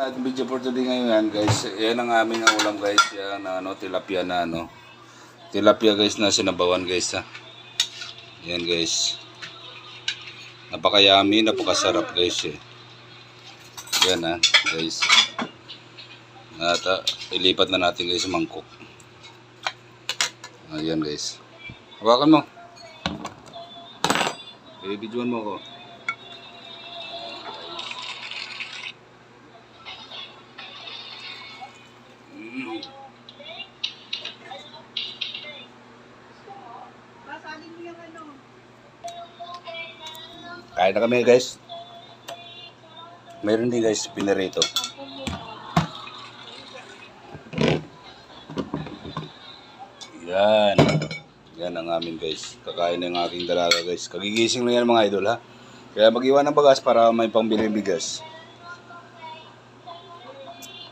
At video for today ngayon guys. Yan ang aming ulam guys. Yan ano, tilapia na ano. Tilapia guys na sinabawan guys ha. Yan guys. Napakayami, napakasarap guys eh. Yan ha guys. At ah, ilipat na natin guys sa mangkok. Ayan guys. Hawakan mo. I-videoan mo ako. Kain na kami guys. Meron din guys pinarito. Yan. Yan ang amin guys. Kakain ng aking dalaga guys. Kagigising lang yan mga idol ha. Kaya mag-iwan ng bagas para may pangbili bigas.